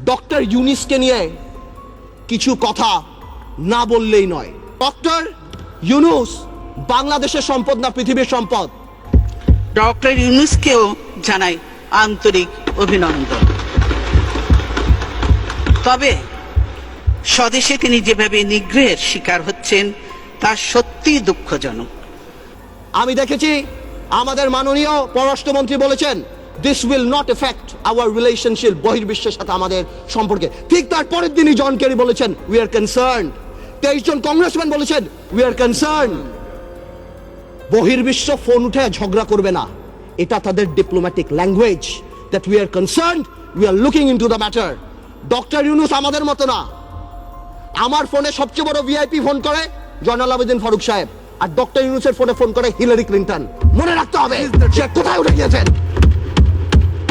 Doctor ইউনিসকে নিয়ে কিছু কথা না বললেই নয়। ডক্টর ইউনুস বাংলাদেশের সম্পদ না পৃথিবীর সম্পদ? ডক্টর ইউনুসকেও জানাই আন্তরিক অভিনন্দন। তবে স্বদেশে তিনি যেভাবে নিগ্রহের শিকার হচ্ছেন তা সত্যিই দুঃখজনক। আমি দেখেছি আমাদের মাননীয় পররাষ্ট্রমন্ত্রী বলেছেন this will not effect our relationship বহির্বিশ্বের সাথে আমাদের সম্পর্কে। ঠিক তার পরের দিনই জন কেরি বলেছেন উই আর কনসার্ন তেইশ জন কংগ্রেসম্যান বলেছেন উই আর কনসার্ন বহির্বিশ্ব ফোন উঠে ঝগড়া করবে না। এটা তাদের diplomatic language that we are concern we are looking into the matter doctor Yunus আমাদের মতো না। আমার ফোনে সবচেয়ে বড় ভিআইপি ফোন করে জয়নাল আবেদিন ফারুক সাহেব। আর ডক্টর ইউনুসের ফোনে ফোন করে হিলারি ক্লিন্টন। মনে রাখতে হবে কোথায় উঠে গিয়েছেন।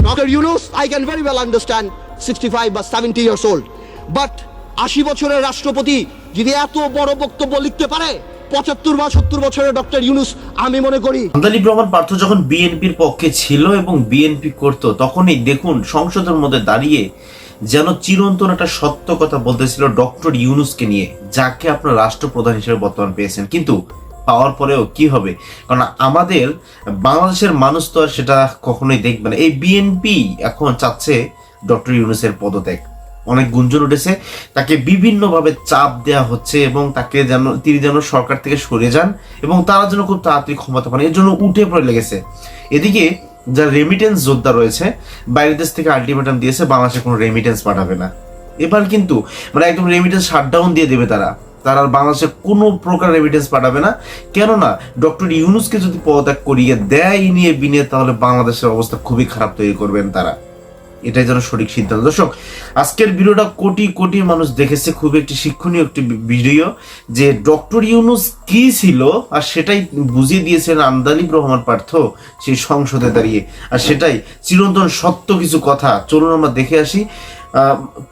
Doctor Yunus I can very well understand sixty five বা সেভেন্টি ইয়ার্স ওল্ড বাট আশি বছরের রাষ্ট্রপতি যদি এত বড় বক্তব্য লিখতে পারে, পঁচাত্তর বা সত্তর বছরের ডক্টর ইউনুস আমি মনে করি আন্দালিব রহমান পার্থ যখন বিএনপির পক্ষে ছিল এবং বিএনপি করত, তখনই দেখুন সংসদের মধ্যে দাঁড়িয়ে যেন চিরন্তন একটা সত্য কথা বলতেছিল ডক্টর ইউনুসকে নিয়ে, যাকে আপনার রাষ্ট্রপ্রধান হিসেবে বর্তমান পেয়েছেন। কিন্তু পাওয়ার পরেও কি হবে? কারণ আমাদের বাংলাদেশের মানুষ তো আর সেটা কখনোই দেখবে না। এই বিএনপি এখন চাচ্ছে ডক্টর ইউনুসের পদত্যাগ। অনেক গুঞ্জন উঠেছে। তাকে বিভিন্নভাবে চাপ দেওয়া হচ্ছে এবং তাকে যেন, তিনি যেন সরকার থেকে সরে যান এবং তারা যেন খুব তাড়াতাড়ি ক্ষমতা পান। এর জন্য উঠে পড়ে লেগেছে। এদিকে যারা রেমিটেন্স যোদ্ধা রয়েছে, বাইরের দেশ থেকে আলটিমেটাম দিয়েছে, বাংলাদেশে কোনো রেমিটেন্স পাঠাবে না। এবার কিন্তু মানে একদম রেমিটেন্স শাটডাউন দিয়ে দেবে তারা। তারা আর বাংলাদেশে কোনো প্রকার রেমিটেন্স পাঠাবে না। কেননা, ডক্টর ইউনুসকে যদি পদত্যাগ করিয়ে দেয়, নিয়ে বিনিয়ে তাহলে বাংলাদেশের অবস্থা খুবই খারাপ তৈরি করবেন তারা। এটাই যেন সঠিক সিদ্ধান্ত। দর্শক, আজকের ভিডিওটা কোটি কোটি মানুষ দেখেছে। খুব একটি শিক্ষণীয় একটি ভিডিও যে ডক্টর ইউনুস কি ছিল আর সেটাই বুঝিয়ে দিয়েছেন আমদালিব রহমান পার্থ, সেই সংসদে দাঁড়িয়ে। আর সেটাই চিরন্তন সত্য কিছু কথা। চলুন আমরা দেখে আসি।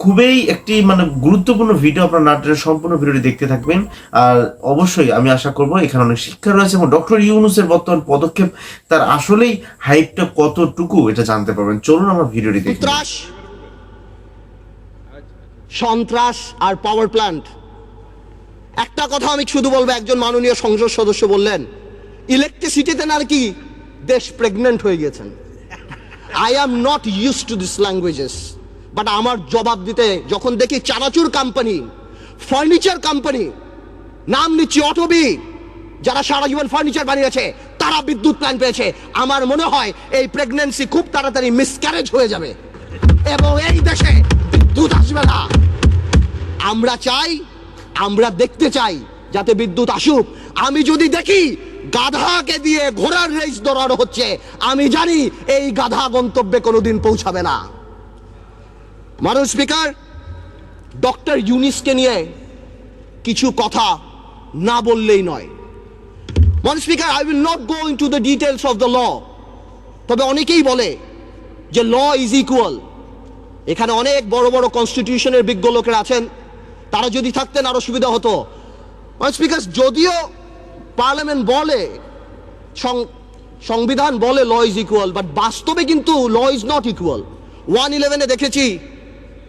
খুবই একটি মানে গুরুত্বপূর্ণ ভিডিও আপনার নাটের সম্পূর্ণ ভিডিওটি দেখতে থাকবেন। আর অবশ্যই আমি আশা করব এখানে অনেক শিক্ষা রয়েছে এবং ডক্টর ইউনুসের বর্তমান পদক্ষেপ, তার আসলেই হাইপটা কতটুকু এটা জানতে পারবেন। চলুন আমরা ভিডিওটি দেখি। সন্ত্রাস আর পাওয়ার প্ল্যান্ট একটা কথা আমি শুধু বলব, একজন মাননীয় সংসদ সদস্য বললেন ইলেকট্রিসিটিতে নাকি দেশ প্রেগনেন্ট হয়ে গেছেন। I am not use to this languages but আমার জবাব দিতে, যখন দেখি চানাচুর কোম্পানি ফার্নিচার কোম্পানি নাম নিচ্ছি অটোবি যারা সারা জীবন ফার্নিচার বানিয়েছে, তারা বিদ্যুৎ প্ল্যান পেয়েছে। আমার মনে হয় এই প্রেগন্যান্সি খুব তাড়াতাড়ি মিসক্যারেজ হয়ে যাবে। এবং এই দেশে বিদ্যুৎ আসবে না। আমরা চাই, আমরা দেখতে চাই, যাতে বিদ্যুৎ আসুক। আমি যদি দেখি গাধাকে দিয়ে ঘোড়ার রেস দৌড়ানো হচ্ছে, আমি জানি এই গাধা গন্তব্যে কোনোদিন পৌঁছাবে না। মানব স্পিকার, ডক্টর ইউনিসকে নিয়ে কিছু কথা না বললেই নয়। মানব speaker I will not go into the details of the law তবে অনেকেই বলে যে ল ইজ ইকুয়াল এখানে অনেক বড় বড় কনস্টিটিউশনের বিজ্ঞ লোকেরা আছেন। তারা যদি থাকতেন আরও সুবিধা হতো। স্পিকার, যদিও পার্লামেন্ট বলে সংবিধান বলে ল ইজ ইকুয়াল বাট বাস্তবে কিন্তু law is not equal one ইলেভেনে দেখেছি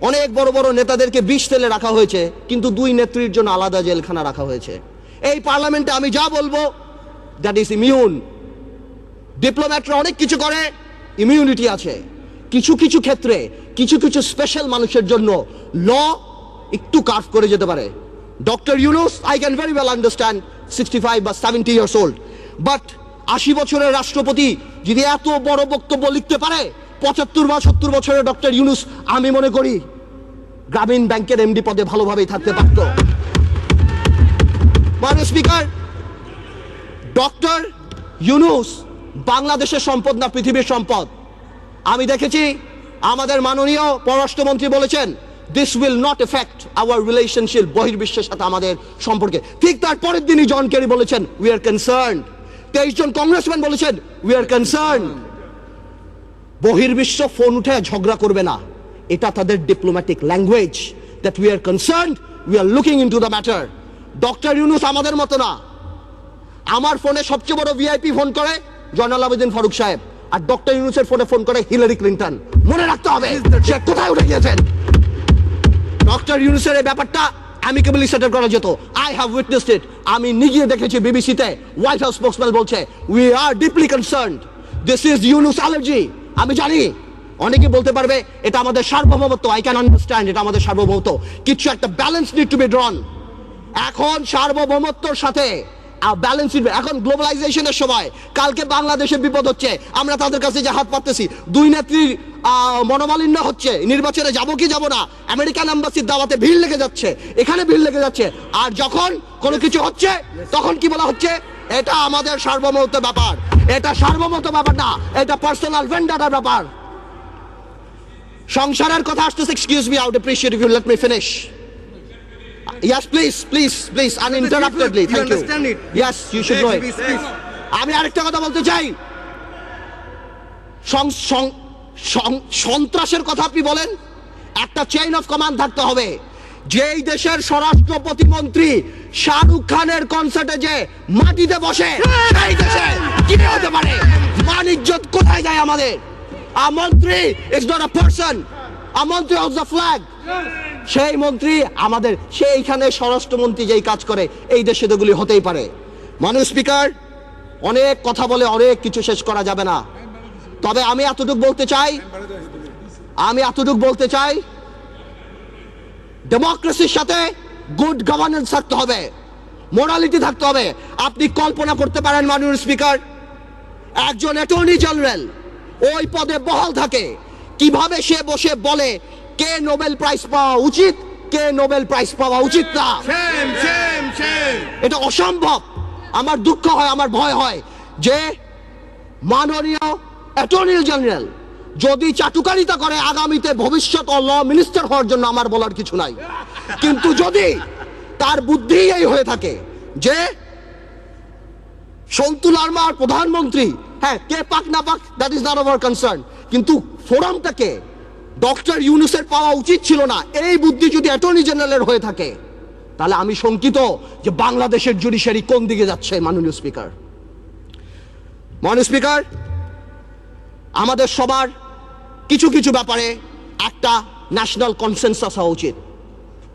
অনেক বড় বড় নেতাদেরকে বিষ তেলে রাখা হয়েছে, কিন্তু দুই নেত্রীর জন্য আলাদা জেলখানা রাখা হয়েছে। এই পার্লামেন্টে আমি যা বলব দ্যাট ইজ ইমিউন ডিপ্লোম্যাটরা অনেক কিছু করে ইমিউনিটি আছে। কিছু কিছু ক্ষেত্রে, কিছু কিছু স্পেশাল মানুষের জন্য ল একটু কার্ভ করে যেতে পারে। Doctor Yunus I can very well understand sixty five বা সেভেন্টি ইয়ার্স ওল্ড বাট আশি বছরের রাষ্ট্রপতি যদি এত বড় বক্তব্য লিখতে পারে পঁচাত্তর বা সত্তর বছরের ডক্টর ইউনুস, আমি মনে করি গ্রামীণ ব্যাংকের এমডি পদে ভালোভাবেই থাকতে পারত। মাননীয় স্পিকার, ডক্টর ইউনুস বাংলাদেশের সম্পদ না পৃথিবীর সম্পদ? আমি দেখেছি আমাদের মাননীয় পররাষ্ট্রমন্ত্রী বলেছেন this will not effect our relationship বহির্বিশ্বের সাথে আমাদের সম্পর্কে। ঠিক তার পরের দিনই জন কেরি বলেছেন উই আর কনসার্ন তেইশ জন কংগ্রেসম্যান বলেছেন উই আর কনসার্ন বহির্বিশ্ব ফোন উঠে ঝগড়া করবে না। এটা তাদের diplomatic language that we are concern we are looking into the matter doctor Yunus আমাদের মতো না। আমার ফোনে সবচেয়ে বড় ভিআইপি ফোন করে জয়নাল আবেদিন ফারুক সাহেব আর ডক্টর ইউনুসের ফোনে ফোন করে হিলারি ক্লিন্টন মনে রাখতে হবে সে কোথায় উঠে গিয়েছেন? ডক্টর ইউনুসের এই ব্যাপারটা অ্যামিকেবলি সেটেল করা যেত। আই হ্যাভ উইটনেসড ইট আমি নিজে দেখেছি বিবিসিতে হোয়াইট হাউস স্পোক্সম্যান বলছে we are deeply concerned this is Yunus allergy আমি জানি। অনেকে বলতে পারবে, এটা আমাদের সার্বভৌমত্ব। আই ক্যান আন্ডারস্ট্যান্ড এটা আমাদের সার্বভৌমত্ব। কিছু একটা balance need to be drawn এখন সার্বভৌমত্বর সাথে ব্যালেন্স এখন গ্লোবালাইজেশনের সময়, কালকে বাংলাদেশের বিপদ হচ্ছে, আমরা তাদের কাছে যে হাত পাততেছি, দুই নেত্রীর মনোমালিন্য হচ্ছে, নির্বাচনে যাব কি যাব না, আমেরিকান এম্বাসির দাওয়াতে ভিড় লেগে যাচ্ছে, এখানে ভিড় লেগে যাচ্ছে, আর যখন কোনো কিছু হচ্ছে, তখন কি বলা হচ্ছে? এটা আমাদের সার্বভৌমত্ব ব্যাপার। এটা সার্বভৌমত্ব ব্যাপার না এটা পার্সোনাল ভেন্ডারের ব্যাপার সংসারের কথা আসতেছে excuse me I'd appreciate you let me finish Yes, please, please, please, uninterruptedly. You Thank you. Yes, you should know it. Please, please. আমি আরেকটা কথা বলতে চাই সং- সন্ত্রাসের কথা আপনি বলেন একটা চেইন অফ কমান্ড থাকতে হবে যেই দেশের স্বরাষ্ট্র প্রতিমন্ত্রী শাহরুখ খানের কনসার্টে যে মাটিতে বসে, সেই দেশে কি হতে পারে? মান কোথায় যায় আমাদের? A mantri is not a person a mantri of the flag সেই মন্ত্রী আমাদের, সেইখানে স্বরাষ্ট্রমন্ত্রী যেই কাজ করে, এই দেশে তোগুলি হতেই পারে। মানুষ স্পিকার অনেক কথা বলে অনেক কিছু শেষ করা যাবে না। তবে আমি এতটুকু বলতে চাই, আমি এতটুকু বলতে চাই ডেমোক্রেসির সাথে গুড গভর্নেন্স থাকতে হবে। মোরালিটি থাকতে হবে। আপনি কল্পনা করতে পারেন মাননীয় স্পিকার একজন অ্যাটর্নি জেনারেল ওই পদে বহাল থাকে। কীভাবে সে বসে বলে কে নোবেল প্রাইজ পাওয়া উচিত কে নোবেল প্রাইজ পাওয়া উচিত না. এটা অসম্ভব। আমার দুঃখ হয় আমার ভয় হয় যে মাননীয় অ্যাটর্নি জেনারেল যদি চাটুকারিতা করে, আগামীতে ভবিষ্যৎ ল মিনিস্টার হওয়ার জন্য আমার বলার কিছু নাই। কিন্তু যদি তার বুদ্ধি এই হয়ে থাকে যে সন্তু লার্মার প্রধানমন্ত্রী হ্যাঁ কে পাক না পাক that is not our concern কিন্তু ফোরামটাকে ডক্টর ইউনুসের পাওয়া উচিত ছিল না। এই বুদ্ধি যদি অ্যাটর্নি জেনারেলের হয়ে থাকে, তাহলে আমি শঙ্কিত যে বাংলাদেশের জুডিশিয়ারি কোন দিকে যাচ্ছে, মাননীয় স্পিকার মাননীয় স্পিকার আমাদের সবার কিছু কিছু ব্যাপারে একটা ন্যাশনাল কনসেনসাস হওয়া উচিত।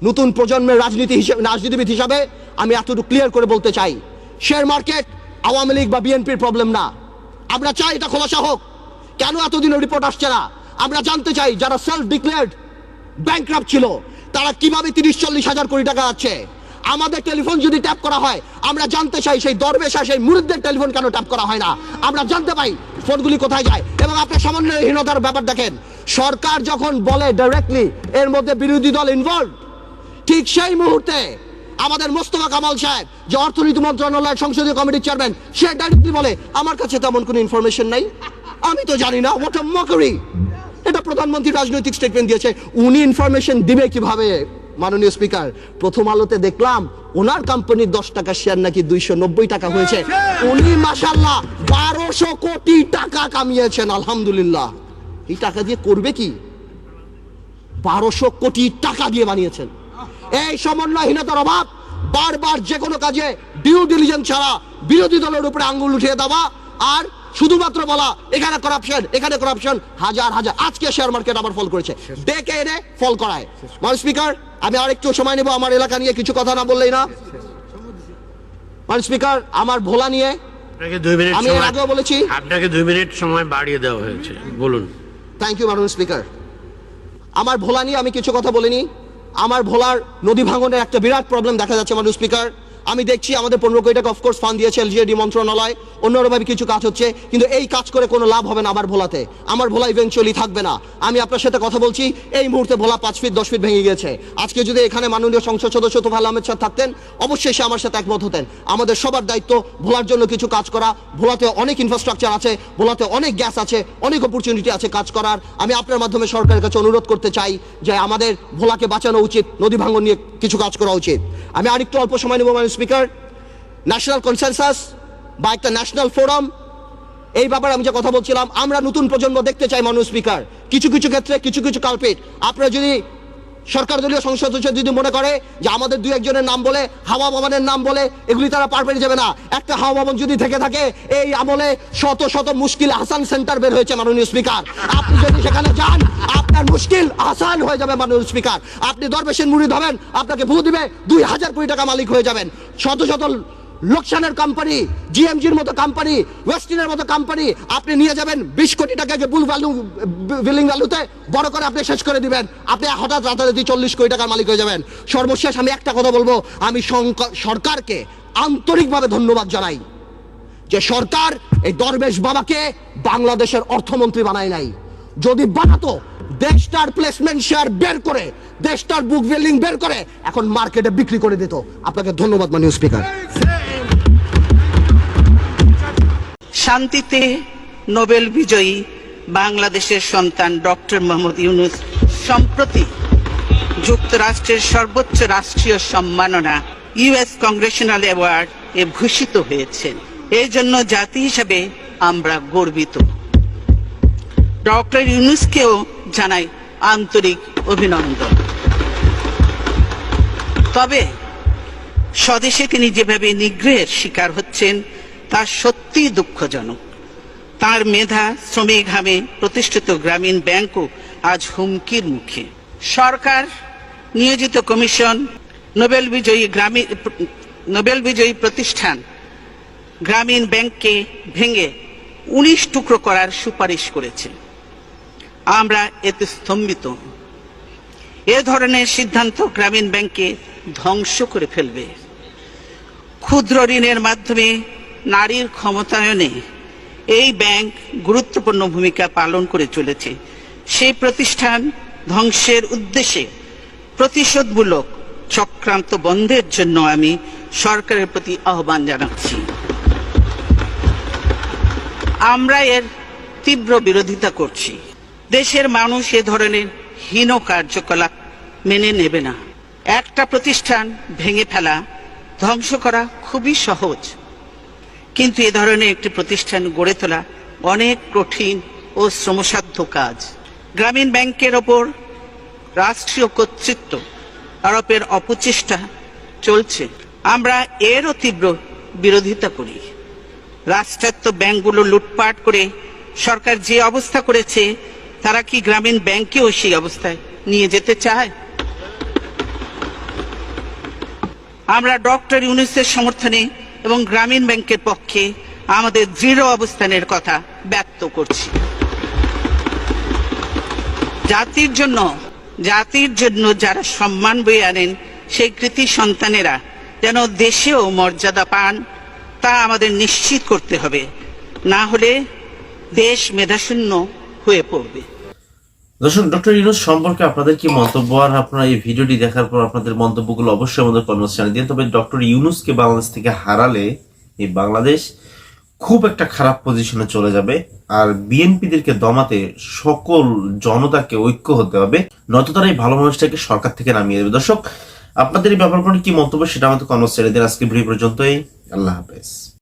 নতুন প্রজন্মের রাজনীতি হিসেবে রাজনীতিবিদ হিসাবে আমি এতটুকু ক্লিয়ার করে বলতে চাই শেয়ার মার্কেট আওয়ামী লীগ বা বিএনপির প্রবলেম না। আমরা চাই এটা খোলাসা হোক। কেন এতদিনের রিপোর্ট আসছে না? আমরা জানতে চাই যারা সেলফ ডিক্লেয়ার্ড ব্যাংক্রাপ ছিল, তারা কীভাবে তিরিশ, চল্লিশ হাজার কোটি টাকা আছে? আমাদের টেলিফোন যদি ট্যাপ করা হয়, আমরা জানতে চাই সেই দরবেশা, সেই মুরিদদের টেলিফোন কেন ট্যাপ করা হয় না। আমরা জানতে পাই ফোনগুলি কোথায় যায়। এবং আপনার সমন্বয়হীনতার ব্যাপার দেখেন, সরকার যখন বলে ডাইরেক্টলি এর মধ্যে বিরোধী দল ইনভলভ ঠিক সেই মুহূর্তে আমাদের মোস্তফা কামাল সাহেব, যে অর্থনীতি মন্ত্রণালয়ের সংসদীয় কমিটির চেয়ারম্যান সে ডাইরেক্টলি বলে, আমার কাছে তেমন কোনো ইনফরমেশন নাই। আমি তো জানি না ওটা মকরি এটা প্রধানমন্ত্রী রাজনৈতিক স্টেটমেন্ট দিয়েছে। উনি ইনফরমেশন দিবে কীভাবে? মাননীয় স্পিকার প্রথম আলোতে দেখলাম ওনার কোম্পানির দশ টাকা শেয়ার নাকি দুইশো নব্বই টাকা হয়েছে। উনি মাসাল্লাহ বারোশো কোটি টাকা কামিয়েছেন আলহামদুলিল্লাহ। এই টাকা দিয়ে করবে কি? বারোশো কোটি টাকা দিয়ে বানিয়েছেন। এই সমন্বয়হীনতার অভাব বারবার যে কোনো কাজে ডিউ ডিলিজেন্স ছাড়া বিরোধী দলের উপরে আঙ্গুল উঠিয়ে দেওয়া আর শুধুমাত্র বলা এখানে করাপশন এখানে করাপশন হাজার হাজার। আজকে শেয়ার মার্কেট আবার ফল করেছে। ডেকে এনে ফল করায়। মানে স্পিকার আমি আরেকটু সময় নেব আমার এলাকা নিয়ে কিছু কথা না বললেই না। মানে স্পিকার আমার ভোলা নিয়ে আমি এর আগেও বলেছি। আপনাকে দুই মিনিট সময় বাড়িয়ে দেওয়া হয়েছে। বলুন। থ্যাংক ইউ ম্যাডাম স্পিকার আমার ভোলা নিয়ে আমি কিছু কথা বলিনি। আমার ভোলার নদী ভাঙনের একটা বিরাট প্রবলেম দেখা যাচ্ছে মানুষ স্পিকার আমি দেখছি আমাদের পনেরো কোটি টাকা অফকোর্স ফান্ড দিয়েছে এলজিএডি মন্ত্রণালয়। অন্যভাবে কিছু কাজ হচ্ছে, কিন্তু এই কাজ করে কোনো লাভ হবে না আমার ভোলাতে। আমার ভোলা ইভেনচুয়ালি থাকবে না। আমি আপনার সাথে কথা বলছি, এই মুহূর্তে ভোলা পাঁচ ফিট দশ ফিট ভেঙে গেছে আজকে যদি এখানে মাননীয় সংসদ সদস্য তোফাল আহমেদ সাহেব থাকতেন, অবশ্যই সে আমার সাথে একমত হতেন। আমাদের সবার দায়িত্ব ভোলার জন্য কিছু কাজ করা। ভোলাতে অনেক ইনফ্রাস্ট্রাকচার আছে, ভোলাতে অনেক গ্যাস আছে, অনেক অপরচুনিটি আছে কাজ করার। আমি আপনার মাধ্যমে সরকারের কাছে অনুরোধ করতে চাই যে আমাদের ভোলাকে বাঁচানো উচিত, নদী ভাঙন নিয়ে কিছু কাজ করা উচিত। আমি আরেকটু অল্প সময় নেব মানে স্পিকার ন্যাশনাল কনসেনসাস বা একটা ন্যাশনাল ফোরাম এই ব্যাপারে আমি যে কথা বলছিলাম, আমরা নতুন প্রজন্ম দেখতে চাই মানুষ স্পিকার কিছু কিছু ক্ষেত্রে, কিছু কিছু কালপেট আপনারা যদি সরকার দলীয় সংসদ যদি মনে করে যে আমাদের দু একজনের নাম বলে, হাওয়া ভবনের নাম বলে, এগুলি তারা পার পেয়ে যাবে না। একটা হাওয়া ভবন যদি থেকে থাকে, এই আমলে শত শত মুশকিল আসান সেন্টার বের হয়েছে মাননীয় স্পিকার। আপনি যদি সেখানে যান, আপনার মুশকিল আসান হয়ে যাবে মাননীয় স্পিকার। আপনি দরবেশের মুড়ি ধরেন আপনাকে ভূ দিবে, দুই হাজার কোটি টাকা মালিক হয়ে যাবেন। শত শত লোকসানের কোম্পানি জিএমজির মতো কোম্পানি ওয়েস্টিনের মতো কোম্পানি আপনি নিয়ে যাবেন বিশ কোটি টাকাকে বুল ভ্যালু বিলিং ভ্যালুতে বড় করে আপনি শেষ করে দিবেন। আপনি হঠাৎ রাতারাতি চল্লিশ কোটি টাকার মালিক হয়ে যাবেন। সর্বশেষ আমি একটা কথা বলব, আমি সরকারকে আন্তরিকভাবে ধন্যবাদ জানাই যে সরকার এই দরবেশ বাবাকে বাংলাদেশের অর্থমন্ত্রী বানায় নাই। যদি বানাতো, দেশটার প্লেসমেন্ট শেয়ার বের করে, দেশটার বুক বিল্ডিং বের করে, এখন মার্কেটে বিক্রি করে দিত। আপনাকে ধন্যবাদ, মাননীয় স্পিকার শান্তিতে নোবেল বিজয়ী বাংলাদেশের সন্তান ডক্টর মোহাম্মদ ইউনুস সম্প্রতি যুক্তরাষ্ট্রের সর্বোচ্চ রাষ্ট্রীয় সম্মাননা ইউএস কংগ্রেশনাল অ্যাওয়ার্ড এ ভূষিত হয়েছেন। এই জন্য জাতি হিসাবে আমরা গর্বিত। ডক্টর ইউনুসকেও জানাই আন্তরিক অভিনন্দন। তবে স্বদেশে তিনি যেভাবে নিগ্রহের শিকার হচ্ছেন তা সত্যি দুঃখজনক। তার মেধা শ্রমিক ঘামে প্রতিষ্ঠিত গ্রামীণ ব্যাংকও আজ হুমকির মুখে। সরকার, নিয়োজিত কমিশন, নোবেল বিজয়ী গ্রামীণ নোবেল বিজয়ী প্রতিষ্ঠান, গ্রামীণ ব্যাংককে ভেঙে উনিশ টুকরো করার সুপারিশ করেছে। আমরা এতে স্তম্ভিত। এ ধরনের সিদ্ধান্ত গ্রামীণ ব্যাংকে ধ্বংস করে ফেলবে। ক্ষুদ্র ঋণের মাধ্যমে নারীর ক্ষমতায়নে এই ব্যাংক গুরুত্বপূর্ণ ভূমিকা পালন করে চলেছে। সেই প্রতিষ্ঠান ধ্বংসের উদ্দেশ্যে প্রতিশোধমূলক চক্রান্ত বন্ধের জন্য আমি সরকারের প্রতি আহ্বান জানাচ্ছি। আমরা এর তীব্র বিরোধিতা করছি। দেশের মানুষ এ ধরনের হীন কার্যকলাপ মেনে নেবে না। একটা প্রতিষ্ঠান ভেঙে ফেলা, ধ্বংস করা খুবই সহজ। কিন্তু এ ধরনের একটি প্রতিষ্ঠান গড়ে তোলা অনেক কঠিন ও শ্রমসাধ্য কাজ। গ্রামীণ ব্যাংকের ওপর রাষ্ট্রীয় কর্তৃত্ব আরোপের অপচেষ্টা চলছে। আমরা এরও তীব্র বিরোধিতা করি। রাষ্ট্রায়ত্ত ব্যাংকগুলো লুটপাট করে সরকার যে অবস্থা করেছে, তারা কি গ্রামীণ ব্যাংকেও সেই অবস্থায় নিয়ে যেতে চায়? আমরা ডক্টর ইউনুসের সমর্থনে এবং গ্রামীণ ব্যাংকের পক্ষে আমাদের দৃঢ় অবস্থানের কথা ব্যক্ত করছি। জাতির জন্য জাতির জন্য যারা সম্মান বয়ে আনেন, সেই কৃতি সন্তানেরা যেন দেশেও মর্যাদা পান, তা আমাদের নিশ্চিত করতে হবে। না হলে দেশ মেধাশূন্য হয়ে পড়বে। দর্শক, ডক্টর ইউনুস, সম্পর্কে আপনাদের কি মন্তব্য? আর আপনারা এই ভিডিওটি দেখার পর আপনাদের মন্তব্যগুলো অবশ্যই আমাদের কর্মস জানিয়ে দিন। তবে ডক্টর ইউনুসকে বাংলাদেশ থেকে হারালে এই বাংলাদেশ খুব একটা খারাপ পজিশনে চলে যাবে আর বিএনপিদেরকে দমাতে সকল জনতাকে ঐক্য হতে হবে। নয়তো তারা এই ভালো মানুষটাকে সরকার থেকে নামিয়ে দেবে। দর্শক, আপনাদের এই ব্যাপার করে কি মন্তব্য সেটা আমাদের কর্মস ছেড়ে দিন। আজকে ভিডিও পর্যন্তই। আল্লাহ হাফেজ।